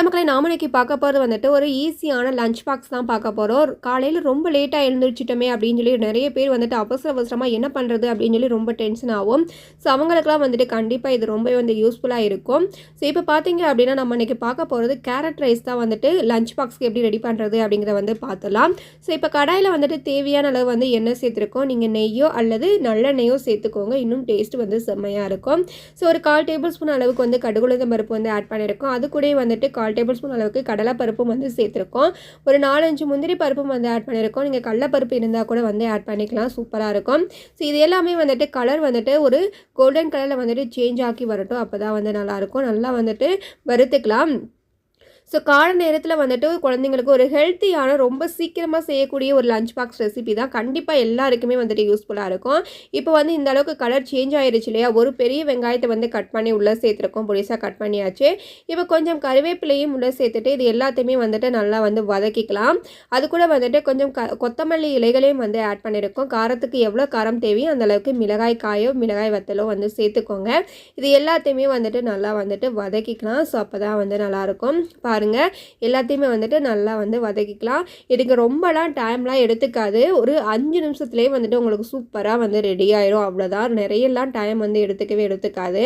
Hello மக்களை நாம இன்னைக்கு பார்க்க போகிறது வந்துட்டு ஒரு ஈஸியான லஞ்ச் பாக்ஸ் தான் பார்க்க போகிறோம் காலையில் ரொம்ப லேட்டாக எழுந்திரிச்சிட்டோமே அப்படின்னு சொல்லி நிறைய பேர் வந்துட்டு அவசர அவசரமாக என்ன பண்ணுறது அப்படின்னு சொல்லி ரொம்ப டென்ஷன் ஆகும். ஸோ அவங்களுக்குலாம் வந்துட்டு கண்டிப்பாக இது ரொம்பவே வந்து யூஸ்ஃபுல்லாக இருக்கும். ஸோ இப்போ பார்த்தீங்க அப்படின்னா நம்ம இன்றைக்கி பார்க்க போகிறது கேரட் ரைஸ் தான் வந்துட்டு லஞ்ச் பாக்ஸ்க்கு எப்படி ரெடி பண்ணுறது அப்படிங்கிறத வந்து பார்த்துலாம் ஸோ இப்போ கடாயில் வந்துட்டு தேவையான அளவு வந்து எண்ணெய் சேர்த்துருக்கோம். நீங்கள் நெய்யோ அல்லது நல்லெண்ணெயோ சேர்த்துக்கோங்க. இன்னும் டேஸ்ட் வந்து செம்மையாக இருக்கும். ஸோ ஒரு கால் டேபிள் ஸ்பூன் அளவுக்கு வந்து கடுகுளுந்த பருப்பு வந்து ஆட் பண்ணியிருக்கோம். அது கூட வந்துட்டு கால் டேபிள் ஸ்பூன் அளவுக்கு கடலைப்பருப்பும் வந்து சேர்த்துருக்கோம். ஒரு நாலஞ்சு முந்திரி பருப்பும் வந்து ஆட் பண்ணியிருக்கோம் நீங்கள் கடலைப்பருப்பு இருந்தால் கூட வந்து ஆட் பண்ணிக்கலாம். சூப்பராக இருக்கும். ஸோ இது எல்லாமே வந்துட்டு கலர் வந்துட்டு ஒரு கோல்டன் கலரில் வந்துட்டு சேஞ்ச் ஆக்கி வரட்டும். அப்போ தான் வந்து நல்லாயிருக்கும் நல்லா வந்துட்டு வறுத்துக்கலாம். ஸோ கால நேரத்தில் வந்துட்டு குழந்தைங்களுக்கு ஒரு ஹெல்த்தியான ரொம்ப சீக்கிரமாக செய்யக்கூடிய ஒரு லஞ்ச் பாக்ஸ் ரெசிபி தான் கண்டிப்பாக எல்லாருக்குமே வந்துட்டு யூஸ்ஃபுல்லாக இருக்கும். இப்போ வந்து இந்த அளவுக்கு கலர் சேஞ்ச் ஆயிருச்சு இல்லையா? ஒரு பெரிய வெங்காயத்தை வந்து கட் பண்ணி உள்ளே சேர்த்துருக்கோம். பொடிசாக கட் பண்ணியாச்சு. இப்போ கொஞ்சம் கருவேப்பிலையும் உள்ளே சேர்த்துட்டு இது எல்லாத்தையுமே வந்துட்டு நல்லா வந்து வதக்கிக்கலாம். அது கூட வந்துட்டு கொஞ்சம் க கொத்தமல்லி இலைகளையும் வந்து ஆட் பண்ணியிருக்கோம் காரத்துக்கு எவ்வளோ காரம் தேவையோ அந்தளவுக்கு மிளகாய் காயோ மிளகாய் வத்தலோ வந்து சேர்த்துக்கோங்க. இது எல்லாத்தையுமே வந்துட்டு நல்லா வந்துட்டு வதக்கிக்கலாம். ஸோ அப்போ தான் வந்து நல்லாயிருக்கும் பாருங்கள் எல்லாத்தையுமே வந்துட்டு நல்லா வந்து வதக்கிக்கலாம். இதுக்கு ரொம்பலாம் டைம்லாம் எடுத்துக்காது. ஒரு அஞ்சு நிமிஷத்துலேயே வந்துட்டு உங்களுக்கு சூப்பராக வந்து ரெடி ஆயிரும். அவ்வளோதான் நிறையலாம் டைம் வந்து எடுத்துக்கவே எடுத்துக்காது.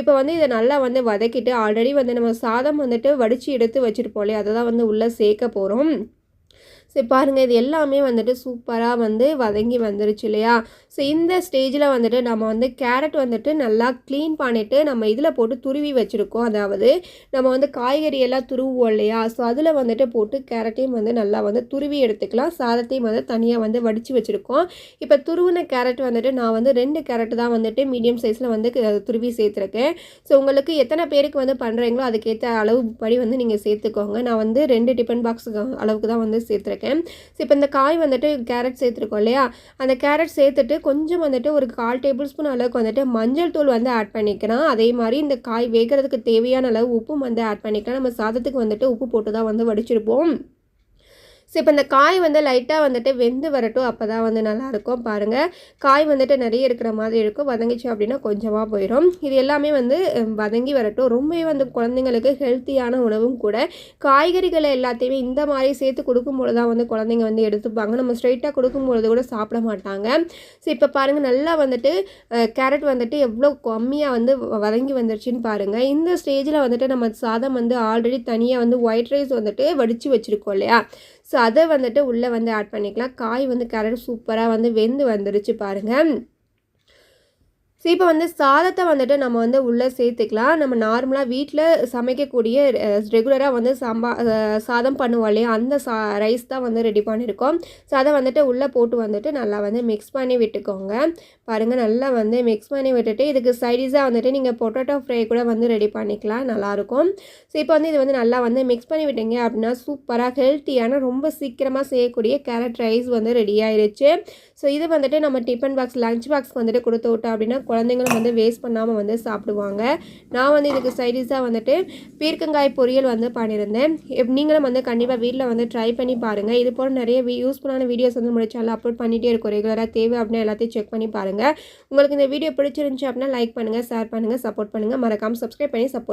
இப்போ வந்து இதை நல்லா வந்து வதக்கிட்டு ஆல்ரெடி வந்து நம்ம சாதம் வந்துட்டு வடித்து எடுத்து வச்சுருப்போம் அதை தான் வந்து உள்ளே சேர்க்க போகிறோம் சரி பாருங்கள் இது எல்லாமே வந்துட்டு சூப்பராக வந்து வதங்கி வந்துருச்சு இல்லையா? ஸோ இந்த ஸ்டேஜில் வந்துட்டு நம்ம வந்து கேரட் வந்துட்டு நல்லா க்ளீன் பண்ணிவிட்டு நம்ம இதில் போட்டு துருவி வச்சுருக்கோம். அதாவது நம்ம வந்து காய்கறி எல்லாம் துருவோம் இல்லையா? ஸோ அதில் வந்துட்டு போட்டு கேரட்டையும் வந்து நல்லா வந்து துருவி எடுத்துக்கலாம். சாதத்தையும் வந்து தனியாக வந்து வடித்து வச்சுருக்கோம். இப்போ துருவின கேரட் வந்துட்டு நான் வந்து ரெண்டு கேரட் தான் வந்துட்டு மீடியம் சைஸில் வந்து துருவி சேர்த்துருக்கேன். ஸோ உங்களுக்கு எத்தனை பேருக்கு வந்து பண்ணுறீங்களோ அதுக்கேற்ற அளவு படி வந்து நீங்கள் சேர்த்துக்கோங்க. நான் வந்து ரெண்டு டிஃபன் பாக்ஸ் அளவுக்கு தான் வந்து சேர்த்துருக்கேன். ஸோ இப்போ இந்த காய் வந்துட்டு கேரட் சேர்த்துருக்கோம் இல்லையா? அந்த கேரட் சேர்த்துட்டு கொஞ்சம் வந்துட்டு ஒரு கால் டேபிள் ஸ்பூன் அளவுக்கு வந்துட்டு மஞ்சள் தூள் வந்து ஆட் பண்ணிக்கலாம். அதே மாதிரி இந்த காய் வேகிறதுக்கு தேவையான அளவு உப்பும் வந்து ஆட் பண்ணிக்கலாம். நம்ம சாதத்துக்கு வந்துட்டு உப்பு போட்டு தான் வந்து வடிச்சிருப்போம். ஸோ இப்போ இந்த காய் வந்து லைட்டாக வந்துட்டு வெந்து வரட்டும் அப்போ தான் வந்து நல்லாயிருக்கும். பாருங்கள் காய் வந்துட்டு நிறைய இருக்கிற மாதிரி இருக்கும். வதங்கிச்சு அப்படின்னா கொஞ்சமாக போயிடும் இது எல்லாமே வந்து வதங்கி வரட்டும். ரொம்பவே வந்து குழந்தைங்களுக்கு ஹெல்த்தியான உணவும் கூட. காய்கறிகளை எல்லாத்தையுமே இந்த மாதிரி சேர்த்து கொடுக்கும்போது தான் வந்து குழந்தைங்க வந்து எடுத்துப்பாங்க. நம்ம ஸ்ட்ரைட்டாக கொடுக்கும்பொழுது கூட சாப்பிட மாட்டாங்க. ஸோ இப்போ பாருங்கள் நல்லா வந்துட்டு கேரட் வந்துட்டு எவ்வளோ கம்மியாக வந்து வதங்கி வந்துருச்சுன்னு பாருங்கள் இந்த ஸ்டேஜில் வந்துட்டு நம்ம சாதம் வந்து ஆல்ரெடி தனியாக வந்து ஒயிட் ரைஸ் வந்துட்டு வடித்து வச்சுருக்கோம் இல்லையா? ஸோ அதை வந்துட்டு உள்ளே வந்து ஆட் பண்ணிக்கலாம். காய் வந்து கேரட் சூப்பராக வந்து வெந்து வந்துருச்சு பாருங்கள் ஸோ இப்போ வந்து சாதத்தை வந்துட்டு நம்ம வந்து உள்ளே சேர்த்துக்கலாம். நம்ம நார்மலாக வீட்டில் சமைக்கக்கூடிய ரெகுலராக வந்து சம்பா சாதம் பண்ணுவோம் இல்லையா? அந்த சா ரைஸ் தான் வந்து ரெடி பண்ணியிருக்கோம் ஸோ அதை வந்துட்டு உள்ளே போட்டு வந்துட்டு நல்லா வந்து மிக்ஸ் பண்ணி விட்டுக்கோங்க. பாருங்கள் நல்லா வந்து மிக்ஸ் பண்ணி விட்டுட்டு இதுக்கு சைடிஸாக வந்துட்டு நீங்கள் பொட்டேட்டோ ஃப்ரை கூட வந்து ரெடி பண்ணிக்கலாம். நல்லாயிருக்கும். ஸோ இப்போ வந்து இது வந்து நல்லா வந்து மிக்ஸ் பண்ணி விட்டீங்க அப்படின்னா சூப்பராக ஹெல்த்தியான ரொம்ப சீக்கிரமாக செய்யக்கூடிய கேரட் ரைஸ் வந்து ரெடி ஆயிடுச்சு ஸோ இது வந்துட்டு நம்ம டிஃபன் பாக்ஸ் லஞ்ச் பாக்ஸ் வந்துட்டு கொடுத்து விட்டோம் அப்படின்னா குழந்தைங்களும் வந்து வேஸ்ட் பண்ணாமல் வந்து சாப்பிடுவாங்க. நான் வந்து இதுக்கு சைடிஸாக வந்துட்டு பீர்க்கங்காய் பொரியல் வந்து பண்ணியிருந்தேன். நீங்களும் வந்து கண்டிப்பாக வீட்டில் வந்து ட்ரை பண்ணி பாருங்கள் இது போல் நிறைய யூஸ்ஃபுல்லான வீடியோஸ் வந்து முடிச்சாலும் அப்லோட் பண்ணிகிட்டே இருக்கும். ரெகுலராக தேவை அப்படின்னா எல்லாத்தையும் செக் பண்ணி பாருங்கள் உங்களுக்கு இந்த வீடியோ பிடிச்சிருந்துச்சு அப்படின்னா லைக் பண்ணுங்கள் ஷேர் பண்ணுங்கள் சப்போர்ட் பண்ணுங்கள் மறக்காமல் சப்ஸ்கிரைப் பண்ணி சப்போர்ட்